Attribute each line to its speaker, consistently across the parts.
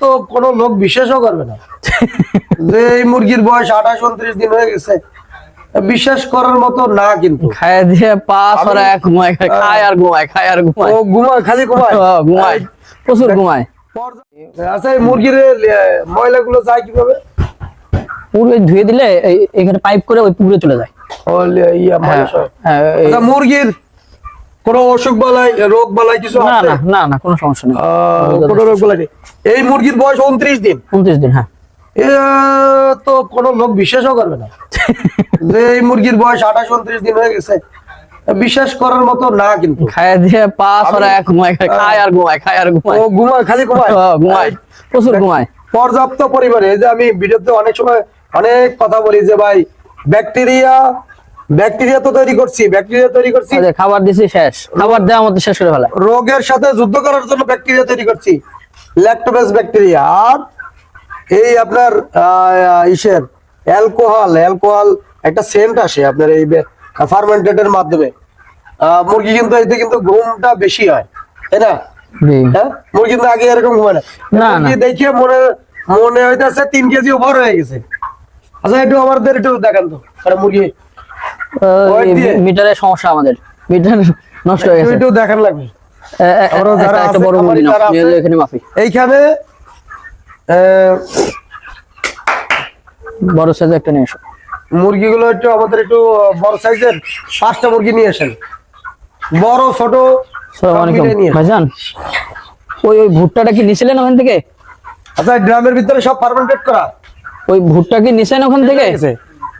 Speaker 1: তো কোনো লোক বিশ্বাসও করবে না। যে এই মুরগির বয়স আঠাশ উনত্রিশ দিন হয়ে গেছে বিশ্বাস করার মতো না কিন্তু।
Speaker 2: খায় দিয়ে পা সরায় ঘুমায় খায় খায় আর ঘুমায় খায় আর ঘুমায়।
Speaker 1: ও ঘুমায় খালি ঘুমায়?
Speaker 2: হ্যাঁ, ঘুমায়। প্রচুর ঘুমায়।
Speaker 1: আচ্ছা এই মুরগির ময়লা গুলো যায় কীভাবে?
Speaker 2: পুরো ধুয়ে দিলে এখানে পাইপ করে ওই পুকুরে চলে যায়। হ্যাঁ। হ্যাঁ,
Speaker 1: আচ্ছা মুরগির কোনো অসুখ বালাই রোগ বালাই কিছু
Speaker 2: না না না না কোনো সমস্যা নেই।
Speaker 1: কোনো রোগ বালাই নেই। এই মুরগির বয়স উনত্রিশ দিন।
Speaker 2: উনত্রিশ দিন হ্যাঁ।
Speaker 1: এ তো কোনো লোক বিশ্বাসও করবে না। যে এই মুরগির বয়স আঠাশ উনত্রিশ দিন হয়ে গেছে বিশ্বাস করার মতো না কিন্তু।
Speaker 2: খায় দিয়ে পা সরায় ঘুমায় খায় আর ঘুমায় খায় আর ঘুমায়।
Speaker 1: ও ঘুমায় খালি ঘুমায়?
Speaker 2: হ্যাঁ, ঘুমায়। প্রচুর ঘুমায়।
Speaker 1: পর্যাপ্ত পরিমাণে এই যে আমি ভিডিওতে অনেক সময় অনেক কথা বলি যে ভাই ব্যাকটেরিয়া ব্যাকটেরিয়া তো তৈরি করছি ব্যাকটেরিয়া তৈরি করছি।
Speaker 2: যে খাবার দিছি শেষ। খাবার দেওয়া মধ্যে শেষ করে ফেলা
Speaker 1: রোগের সাথে যুদ্ধ করার জন্য ব্যাকটেরিয়া তৈরি করছি। ল্যাক্টোবেস ব্যাকটেরিয়া। আর এই আপনার ইসের অ্যালকোহল অ্যালকোহল একটা সেন্ট আসে আপনার এই ফার্মেন্টেডের মাধ্যমে। মুরগি কিন্তু এতে কিন্তু ঘুমটা বেশি হয় তাই না? হ্যাঁ? মুরগি কিন্তু আগে এরকম ঘুমায় না। দেখে মনে মনে হইতেছে তিন কেজি ওভার হয়ে গেছে। আচ্ছা একটু আমাদের একটু দেখান তো মুরগি?
Speaker 2: মিটারের সমস্যা আমাদের। মিটার নষ্ট হয়ে গেছে।
Speaker 1: একটু দেখান লাগবে। এইখানে
Speaker 2: বড় একটা নিয়ে এসো
Speaker 1: মুরগিগুলো একটু আমাদের একটু বড় সাইজের পাঁচটা মুরগি নিয়ে আসেন। বড় ছোট।
Speaker 2: ভাইজান ওই ওই ভুট্টাটা কি নিছিলেন ওখান থেকে?
Speaker 1: আচ্ছা ড্রামের ভিতরে সব ফার্মেন্টেড করা।
Speaker 2: ওই ভুট্টা কি নিছেন ওখান থেকে?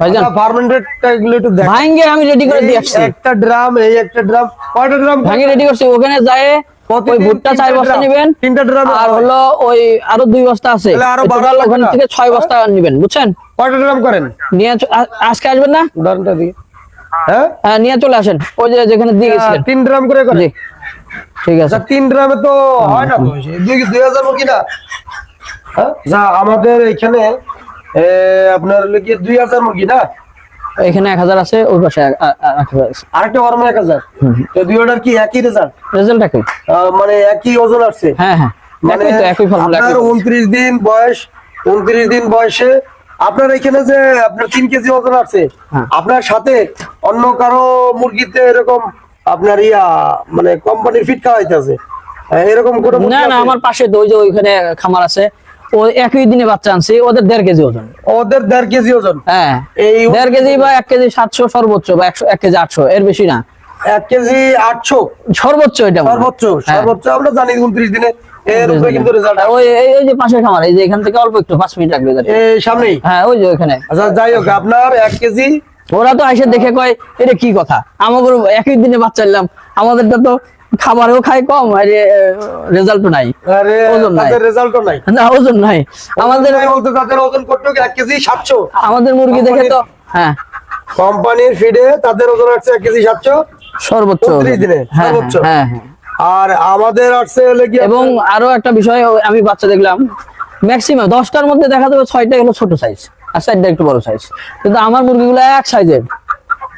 Speaker 2: ভাইজান।
Speaker 1: ফার্মেন্টেডটা একটু দেখ
Speaker 2: আমি রেডি করে দিয়ে আসছি।
Speaker 1: একটা ড্রাম এই একটা ড্রাম। কয়টা ড্রাম?
Speaker 2: রেডি করছি। ওখানে যায় ওই ভুট্টা চার বস্তা নেবেন
Speaker 1: তিনটা ড্রাম
Speaker 2: আর হলো ওই আরও দুই বস্তা আছে।
Speaker 1: আরও
Speaker 2: ওখান থেকে ছয় বস্তা নেবেন বুঝছেন?
Speaker 1: কয়টা ড্রাম করেন?
Speaker 2: নিয়ে আজকে আসবেন না?
Speaker 1: ড্রামটা দিয়ে। হ্যাঁ?
Speaker 2: হ্যাঁ, নিয়ে চলে আসেন। ওই যে যেখানে দিয়ে গেছিলেন
Speaker 1: তিন ড্রাম করে করে
Speaker 2: ঠিক আছে।
Speaker 1: আচ্ছা তিন ড্রামে তো হয় না। তো দুই হাজার মুরগি না হ্যাঁ? যা আমাদের এখানে আপনার হলো কি দুই হাজার মুরগি না?
Speaker 2: এখানে এক হাজার আছে পাশে
Speaker 1: আরেকটা গরমে এক হাজার? তো দুই অর্ডার কি একই রেজাল্ট
Speaker 2: রেজাল্ট একই।
Speaker 1: মানে একই ওজন আসছে?
Speaker 2: হ্যাঁ হ্যাঁ।
Speaker 1: মানে আপনার উনত্রিশ দিন বয়স উনত্রিশ দিন বয়সে আপনার এখানে যে আপনার তিন কেজি ওজন আছে
Speaker 2: হ্যাঁ।
Speaker 1: আপনার সাথে অন্য কারও মুরগিতে এরকম আপনার ইয়া মানে কোম্পানির ফিট খাওয়াইতেছে এরকম কোনো
Speaker 2: না না আমার পাশে ওই যে ওইখানে খামার আছে। ও একই দিনে বাচ্চা আনছে ওদের দেড় কেজি ওজন।
Speaker 1: ওদের দেড় কেজি ওজন?
Speaker 2: হ্যাঁ
Speaker 1: এই
Speaker 2: দেড় কেজি বা এক কেজি সাতশো সর্বোচ্চ বা একশো এক কেজি আটশো এর বেশি না।
Speaker 1: এক কেজি আটশো?
Speaker 2: সর্বোচ্চ এটা
Speaker 1: সর্বোচ্চ
Speaker 2: হ্যাঁ।
Speaker 1: সর্বোচ্চ আমরা জানি উনত্রিশ দিনে এর উপরে কিন্তু রেজাল্ট
Speaker 2: ওই এই এই যে পাশের খামার এই যে এখান থেকে অল্প একটু পাঁচ মিনিট লাগবে
Speaker 1: এই সামনেই?
Speaker 2: হ্যাঁ ওই যে ওইখানে।
Speaker 1: আচ্ছা যাই হোক আপনার এক কেজি?
Speaker 2: ওরা তো এসে দেখে কয় এটা কি কথা? আমাদের একই দিনে বাচ্চা নিলাম আমাদেরটা তো খাবারও খায় কম আর রেজাল্টও নাই। ওজন নাই।
Speaker 1: রেজাল্টও নাই।
Speaker 2: না ওজন নাই। আমাদের
Speaker 1: বলতে তাদের ওজন করতে এক কেজি সাতশো।
Speaker 2: আমাদের মুরগি দেখে তো হ্যাঁ।
Speaker 1: কোম্পানির ফিডে তাদের ওজন আসছে এক কেজি সাতশো।
Speaker 2: সর্বোচ্চ ওজন।
Speaker 1: 29 দিনে,
Speaker 2: হ্যাঁ
Speaker 1: সর্বোচ্চ।
Speaker 2: হ্যাঁ হ্যাঁ।
Speaker 1: আর আমাদের আছে হলে কি
Speaker 2: এবং আরও একটা বিষয় আমি বাচ্চা দেখলাম। ম্যাক্সিমাম দশটার মধ্যে দেখা যাবে ছয়টা হলো ছোট সাইজ আর চারটা একটু বড় সাইজ কিন্তু আমার মুরগিগুলো এক সাইজের